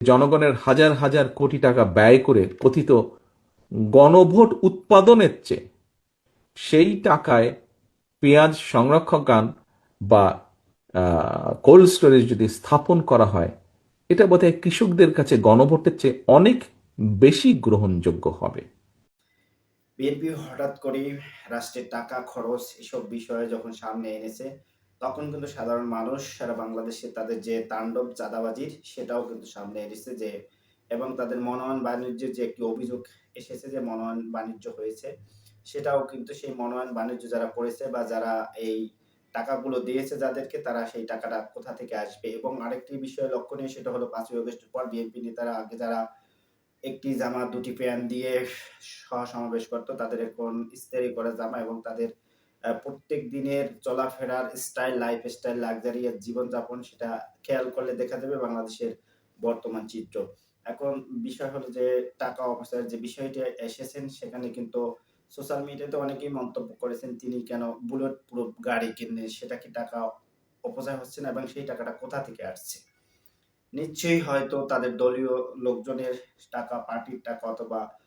জনগণের হাজার হাজার কোটি টাকা ব্যয় করে কথিত গণভোট উৎপাদনের চেয়ে সেই টাকায় পেঁয়াজ সংরক্ষকান বা কোল্ড স্টোরেজ যদি স্থাপন করা হয়, এটা বোধহয় কৃষকদের কাছে গণভোটের চেয়ে অনেক বেশি গ্রহণযোগ্য হবে। বিএনপি হঠাৎ করে রাষ্ট্রের টাকা, খরচ এসব বিষয়ে যখন সামনে এনেছে তখন কিন্তু সাধারণ মানুষ, সারা বাংলাদেশে তাদের যে তাণ্ডব চাঁদাবাজির, সেটাও কিন্তু সামনে এসেছে যে, এবং তাদের মনোনয়ন বাণিজ্যের যে একটি অভিযোগ এসেছে যে মনোনয়ন বাণিজ্য হয়েছে, সেটাও কিন্তু সেই মনোনয়ন বাণিজ্য যারা করেছে বা যারা এই টাকাগুলো দিয়েছে যাদেরকে, তারা সেই টাকাটা কোথা থেকে আসবে? এবং আরেকটি বিষয় লক্ষণীয় সেটা হলো পাঁচই আগস্টের পর বিএনপি নেতারা আগে যারা একটি জামা, দুটি প্যান্ট দিয়ে সহ সমাবেশ করতো, তাদের এখন ইস্তারি করা জামা এবং তাদের প্রত্যেক দিনের চলাফেরার স্টাইল লাইফ স্টাইল লাক্সারিয়াস জীবনযাপন সেটা খেয়াল করলে দেখা যাবে বাংলাদেশের বর্তমান চিত্র। এখন বিষয় হলো যে, টাকা অপচয়ের যে বিষয়টি এসেছেন, সেখানে কিন্তু সোশ্যাল মিডিয়াতে অনেকেই মন্তব্য করেছেন, তিনি কেন বুলেট প্রুফ গাড়ি কিনলেন, সেটা কি টাকা অপচয় হচ্ছে না এবং সেই টাকাটা কোথা থেকে আসছে? নিশ্চয়ই হয়তো তাদের দলীয় লোকজনের টাকা, পার্টির টাকা অথবা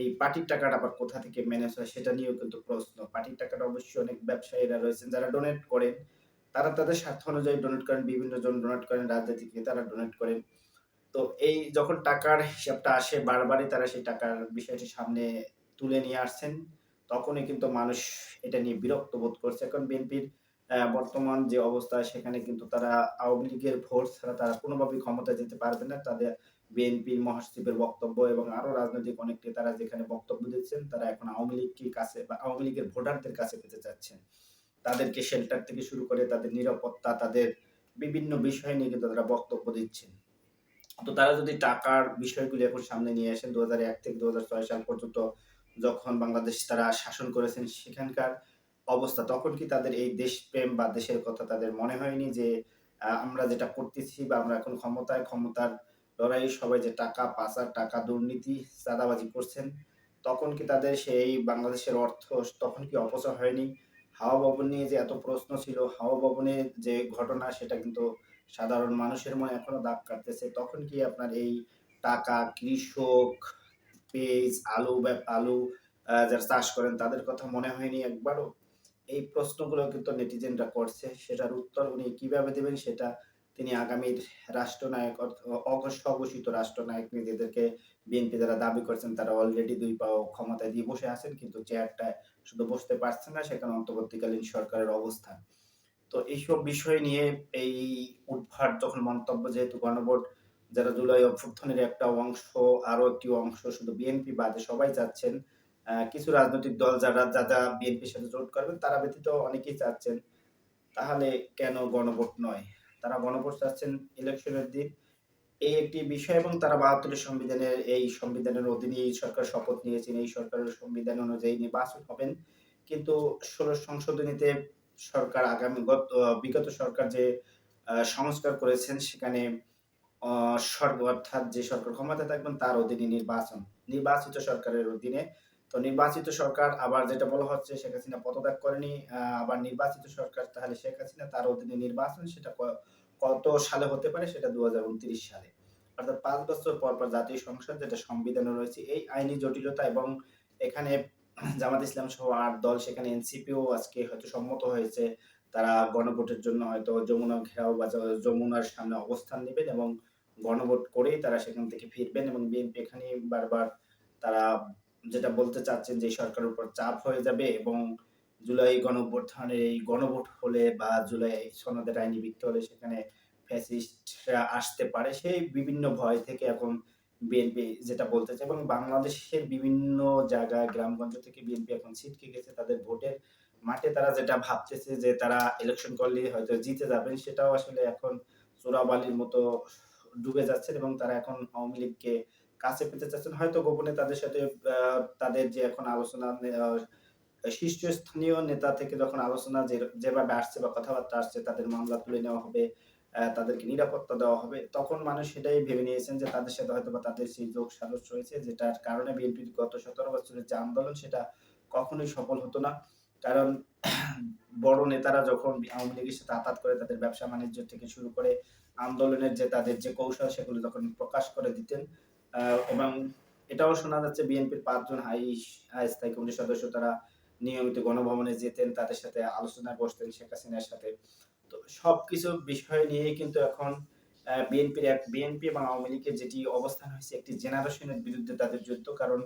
এই পার্টির টাকাটা আবার কোথা থেকে ম্যানেজ হয় সেটা নিয়েও কিন্তু প্রশ্ন। পার্টির টাকাটা অবশ্যই অনেক ব্যবসায়ীরা রয়েছেন, যারা ডোনেট করেন, তারা তাদের স্বার্থ অনুযায়ী ডোনেট করেন, বিভিন্ন জন ডোনেট করেন, রাজনীতিক তারা ডোনেট করেন। তো এই যখন টাকার হিসাবটা আসে, বারবারই তারা সেই টাকার বিষয়টি সামনে তুলে নিয়ে আসছেন, তখনই কিন্তু মানুষ এটা নিয়ে বিরক্ত বোধ করছে। এখন বিএনপির বর্তমান যে অবস্থা, সেখানে কিন্তু তারা আওয়ামী লীগের ভোট ছাড়া তারা কোনোভাবেই ক্ষমতা যেতে পারবে না। তাদের বিএনপির মহাসচিবের বক্তব্য এবং আরও রাজনৈতিক অনেক নেতারা যেখানে বক্তব্য দিচ্ছেন, তারা এখন আওয়ামী লীগকে কাছে বা আওয়ামী লীগের ভোটারদের কাছে পেতে চাচ্ছেন। তাদেরকে শেল্টার থেকে শুরু করে তাদের নিরাপত্তা, তাদের বিভিন্ন বিষয় নিয়ে কিন্তু তারা বক্তব্য দিচ্ছেন। তো তারা যদি টাকার বিষয়গুলি এখন সামনে নিয়ে আসেন দু থেকে দু হাজার ছয় সাল পর্যন্ত যখন বাংলাদেশ তারা শাসন করেছেন সেখানকার অবস্থা, তখন কি তাদের এই দেশপ্রেম বা দেশের কথা তাদের মনে হয়নি যে আমরা যেটা করতেছি বা আমরা এখন ক্ষমতায়, ক্ষমতার লড়াই সবাই যে টাকা, পাচার, টাকা, দুর্নীতি, চাঁদাবাজি করছেন, তখন কি তাদের সেই বাংলাদেশের অর্থ তখন কি অপচয় হয়নি? হাওয়া ভবন নিয়ে যে এত প্রশ্ন ছিল, হাওয়া ভবনের যে ঘটনা, সেটা কিন্তু সাধারণ মানুষের মনে এখনও দাগ কাটতেছে। তখন কি আপনার এই টাকা, কৃষক, পেঁয়াজ, আলু আলু যারা চাষ করেন, তাদের কথা মনে হয়নি একবারও? এই প্রশ্নগুলো কিন্তু নেটিজেনরা করছে, সেটার উত্তর উনি কীভাবে দেবেন সেটা তিনি আগামীর রাষ্ট্রনায়ক অঘোষিত রাষ্ট্রনায়ক নিজেদেরকে বিএনপি যারা দাবি করছেন, তারা অলরেডি দুই পাও ক্ষমতায় দিয়ে বসে আছেন, কিন্তু চেয়ারটায় শুধু বসতে পারছেন না, সেখানে অন্তর্বর্তীকালীন সরকারের অবস্থান তো এইসব বিষয় নিয়ে এই উদ্ভাট যখন মন্তব্য, যেহেতু গণভোট যারা জুলাই অভ্যুত্থানের একটা অংশ আরও একটি অংশ শুধু বিএনপি বাদে সবাই চাচ্ছেন কিছু রাজনৈতিক দল যারা যারা বিএনপির সাথে জোট করবেন, তারা ব্যতীত অনেকেই চাচ্ছেন, তাহলে কেন গণভোট নয়? তারা গণভোট চাচ্ছেন ইলেকশনের দিন। এই একটি বিষয় এবং তারা বাহাত্তরের সংবিধানের, এই সংবিধানের অধীনে এই সরকার শপথ নিয়েছেন, এই সরকারের সংবিধান অনুযায়ী নির্বাচন হবেন। কিন্তু ষোলো সংশোধনীতে সরকার আগামী গত, বিগত সরকার যে সংস্কার করেছেন, সেখানে সরকার অর্থাৎ যে সরকার ক্ষমতা থাকবেন, তার অধীনে নির্বাচন, নির্বাচিত সরকারের অধীনে তো নির্বাচিত সরকার আবার যেটা বলা হচ্ছে, শেখ হাসিনা পদত্যাগ করেনি আবার নির্বাচিত সরকার তাহলে শেখ হাসিনা তার অধীনে নির্বাচন সেটা কত সালে হতে পারে সেটা দু সালে। অর্থাৎ পাঁচ বছর পর পর জাতীয় সংসদ যেটা সংবিধানে রয়েছে, এই আইনি জটিলতা এবং এখানে জামাত ইসলাম সহ আট দল, সেখানে এনসিপিও আজকে হয়তো সম্মত হয়েছে, তারা গণভোটের জন্য হয়তো যমুনা ঘেরাও বা যমুনার সামনে অবস্থান নেবেন এবং গণভোট করেই তারা সেখান থেকে ফিরবেন এবং বিএনপি এখানে বারবার তারা যেটা বলতে চাচ্ছেন যে সরকারের উপর চাপ হয়ে যাবে এবং জুলাই গণঅভ্যুত্থানের এই গণভোট হলে বা জুলাই সনদের আইনি ভিত্তি হলে সেখানে ফ্যাসিস্টরা আসতে পারে, সেই বিভিন্ন ভয় থেকে এখন বিএনপি যেটা বলতে চায় এবং বাংলাদেশের বিভিন্ন জায়গায়, গ্রামগঞ্জ থেকে বিএনপি এখন ছিটকে গেছে তাদের ভোটের মাঠে। তারা যেটা ভাবতেছে যে তারা ইলেকশন করলে হয়তো জিতে যাবেন, সেটাও আসলে এখন চোরাবালির মতো ডুবে যাচ্ছেন এবং তারা এখন আওয়ামী লীগকে কাছে পেতে চাচ্ছেন, হয়তো গোপনে তাদের সাথে তাদের যে এখন আলোচনা শীর্ষস্থানীয় নেতা থেকে যখন আলোচনা যেভাবে আসছে বা কথাবার্তা আসছে, তাদের মামলা তুলে নেওয়া হবে তাদেরকে নিরাপত্তা দেওয়া হবে, তখন মানুষ সেটাই ভেবে নিয়েছেন যে তাদের সাথে হয়তো বা তাদের সেই যোগ সাদস্য রয়েছে, যেটার কারণে বিএনপির গত সতেরো বছরের যে আন্দোলন, সেটা কখনোই সফল হতো না। কারণ বড় নেতারা যখন আওয়ামী লীগের সাথে আতাত করে তাদের ব্যবসা বাণিজ্য থেকে শুরু করে আন্দোলনের যে তাদের যে কৌশল, সেগুলো যখন প্রকাশ করে দিতেন এবং এটাও শোনা যাচ্ছে বিএনপির পাঁচজন হাই স্থায়ী কমিটির সদস্য তারা নিয়মিত গণভবনে যেতেন, তাদের সাথে আলোচনায় বসতেন শেখ হাসিনার সাথে। তো সবকিছু বিষয় নিয়ে কিন্তু এখন বিএনপির এক, বিএনপি এবং আওয়ামী লীগের যেটি অবস্থান হয়েছে একটি জেনারেশনের বিরুদ্ধে তাদের যুদ্ধ, কারণ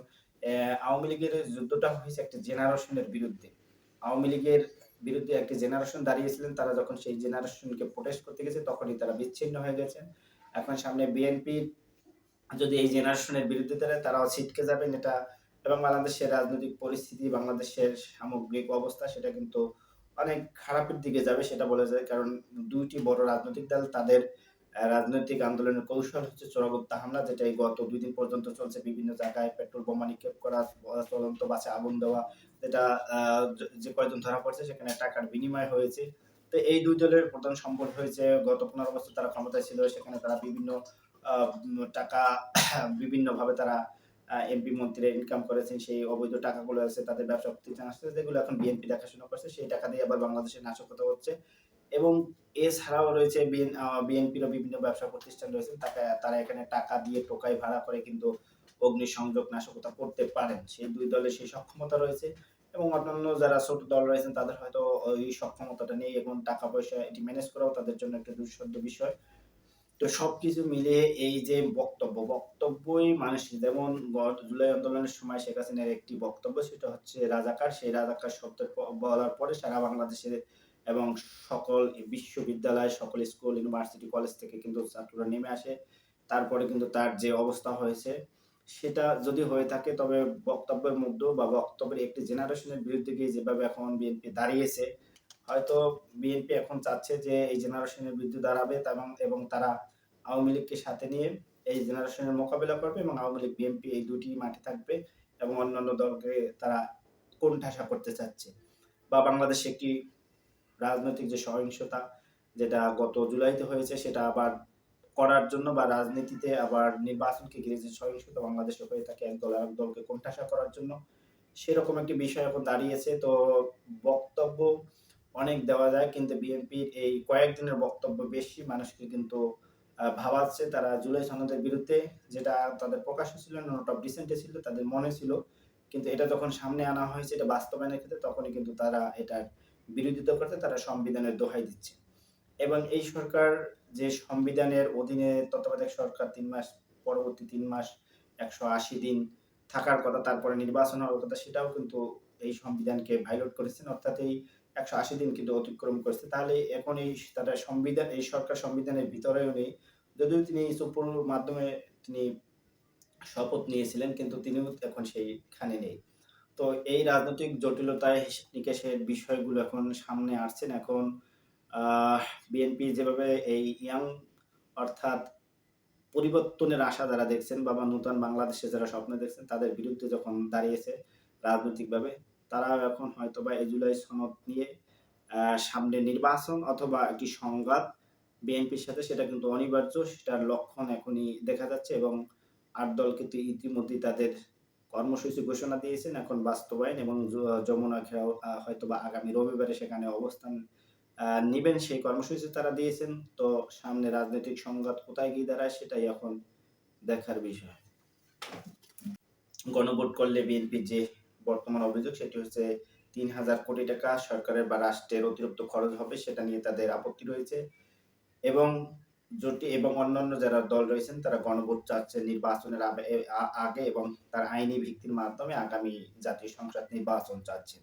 আওয়ামী লীগের যুদ্ধটা হয়েছে একটি জেনারেশনের বিরুদ্ধে। আওয়ামী লীগের বিরুদ্ধে একটি জেনারেশন দাঁড়িয়েছিলেন, তারা যখন সেই জেনারেশনকে প্রোটেস্ট করতে গেছে, তখনই তারা বিচ্ছিন্ন হয়ে গেছেন। এখন সামনে বিএনপি যদি এই জেনারেশনের বিরুদ্ধে দাঁড়ায় তারাও ছিটকে যাবেন এটা এবং বাংলাদেশের রাজনৈতিক পরিস্থিতি, বাংলাদেশের সামগ্রিক অবস্থা সেটা কিন্তু অনেক খারাপের দিকে যাবে সেটা বলা যায়। কারণ দুইটি বড় রাজনৈতিক দল, তাদের রাজনৈতিক আন্দোলনের কৌশল হচ্ছে চোরাগুপ্তা হামলা যেটা এই গত দুই দিন পর্যন্ত চলছে। বিভিন্ন জায়গায় পেট্রোল বোমা নিক্ষেপ করা, চলন্ত বাসে আগুন দেওয়া, যেটা যে- কয়েকজন ধরা পড়ছে সেখানে টাকার বিনিময় হয়েছে। তো এই দুই দলের প্রধান সম্পদ হয়েছে, গত পনেরো বছর তারা ক্ষমতায় ছিল, সেখানে তারা বিভিন্ন টাকা বিভিন্ন ভাবে তারা এমপি মন্ত্রী ইনকাম করেছেন, সেই অবৈধ টাকাগুলো আছে, তাদের ব্যবসা প্রতিষ্ঠান আসছে যেগুলো এখন বিএনপি দেখাশোনা করছে, সেই টাকা দিয়ে আবার বাংলাদেশের নাশকতা হচ্ছে। এবং এছাড়াও রয়েছে বিএনপিরও বিভিন্ন ব্যবসা প্রতিষ্ঠান রয়েছে, তাকে, তারা এখানে টাকা দিয়ে টোকাই ভাড়া করে কিন্তু অগ্নিসংযোগ নাশকতা করতে পারেন। সেই দুই দলের সেই সক্ষমতা রয়েছে এবং অন্যান্য যারা ছোট দল রয়েছেন, তাদের হয়তো ওই সক্ষমতাটা নেই এবং টাকা পয়সা এটি ম্যানেজ করাও তাদের জন্য একটা দুঃসাধ্য বিষয়। তো সবকিছু মিলিয়ে এই যে বক্তব্য, বক্তব্যই মানুষ যেমন গত জুলাই আন্দোলনের সময় শেখ হাসিনার একটি বক্তব্য, সেটা হচ্ছে রাজাকার। সেই রাজাকার শব্দ বলার পরে সারা বাংলাদেশের এবং সকল বিশ্ববিদ্যালয়, সকল স্কুল, ইউনিভার্সিটি, কলেজ থেকে কিন্তু ছাত্ররা নেমে আসে। তারপরে কিন্তু তার যে অবস্থা হয়েছে, সেটা যদি হয়ে থাকে, তবে বক্তব্যের মধ্যে বা বক্তব্যের একটি জেনারেশনের বিরুদ্ধে গিয়ে যেভাবে এখন বিএনপি দাঁড়িয়েছে, হয়তো বিএনপি এখন চাচ্ছে যে এই জেনারেশনের বিরুদ্ধে দাঁড়াবে এবং তারা আওয়ামী লীগকে সাথে নিয়ে এই জেনারেশনের মোকাবিলা করবে এবং আওয়ামী লীগ, বিএনপি এই দুটি মাঠে থাকবে এবং অন্যান্য দলকে তারা কোণঠাসা করতে চাচ্ছে। বা বাংলাদেশে একটি রাজনৈতিক যে সহিংসতা যেটা গত জুলাইতে হয়েছে, সেটা আবার করার জন্য বা রাজনীতিতে আবার নির্বাচনকে ঘিরে যে সহিংসতা বাংলাদেশে হয়ে থাকে, এক দল এক দলকে কোণঠাসা করার জন্য। সেরকম একটি বিষয় এখন দাঁড়িয়েছে। তো বক্তব্য অনেক দেওয়া যায়, কিন্তু বিএনপির এই কয়েকদিনের বক্তব্য বেশি, মানুষকে কিন্তু ভাবাচ্ছে তারা জুলাই সনদের বিরুদ্ধে, যেটা তাদের প্রকাশ ছিল নোট অফ ডিসেন্টে ছিল, তাদের মনে ছিল। কিন্তু এটা যখন সামনে আনা হয়েছে, এটা বাস্তবায়নের ক্ষেত্রে তখনই কিন্তু তারা এটার বিরোধিতা করতে তারা সংবিধানের দোহাই দিচ্ছে। এবং এই সরকার যে সংবিধানের অধীনে তত্ত্বাবধায়ক সরকার তিন মাস, পরবর্তী তিন মাস, একশো আশি দিন থাকার কথা, তারপরে নির্বাচন হওয়ার কথা, সেটাও কিন্তু এই সংবিধানকে ভাইলেট করেছেন। অর্থাৎ এই একশো আশি দিন কিন্তু অতিক্রম করেছে। তাহলে এখন এই তারা সংবিধান, এই সরকার সংবিধানের ভিতরেও নেই। যদিও তিনি সুপুর মাধ্যমে তিনি শপথ নিয়েছিলেন, কিন্তু তিনিও এখন সেইখানে নেই। তো এই রাজনৈতিক জটিলতায় নিকেশের বিষয়গুলো এখন সামনে আসছেন এখন বিএনপি যেভাবে এই ইয়াং অর্থাৎ পরিবর্তনের আশা যারা দেখছেন বা নূতন বাংলাদেশে যারা স্বপ্ন দেখছেন, তাদের বিরুদ্ধে যখন দাঁড়িয়েছে রাজনৈতিকভাবে তারা এখন হয়তো বা এই জুলাই সনদ নিয়ে সামনে নির্বাচন অথবা একটি সংঘাত বিএনপির সাথে, সেটা কিন্তু অনিবার্য, সেটার লক্ষণ এখনই দেখা যাচ্ছে এবং আট দল কিন্তু ইতিমধ্যেই তাদের কর্মসূচি ঘোষণা দিয়েছেন, এখন বাস্তবায়ন এবং যমুনা খেয়াও হয়তো বা আগামী রবিবারে সেখানে অবস্থান নিবেন, সেই কর্মসূচি তারা দিয়েছেন। তো সামনে রাজনৈতিক সংঘাত কোথায় গিয়ে দাঁড়ায় সেটাই এখন দেখার বিষয়। গণভোট করলে বিএনপির যে বর্তমান অভিযোগ সেটি হচ্ছে তিন হাজার কোটি টাকা সরকারের বা রাষ্ট্রের অতিরিক্ত খরচ হবে, সেটা নিয়ে তাদের আপত্তি রয়েছে। এবং জোটি এবং অন্যান্য যারা দল রয়েছেন, তারা গণভোট চাচ্ছে নির্বাচনের আগে এবং তার আইনি ভিত্তির মাধ্যমে আগামী জাতীয় সংসদ নির্বাচন চাচ্ছেন।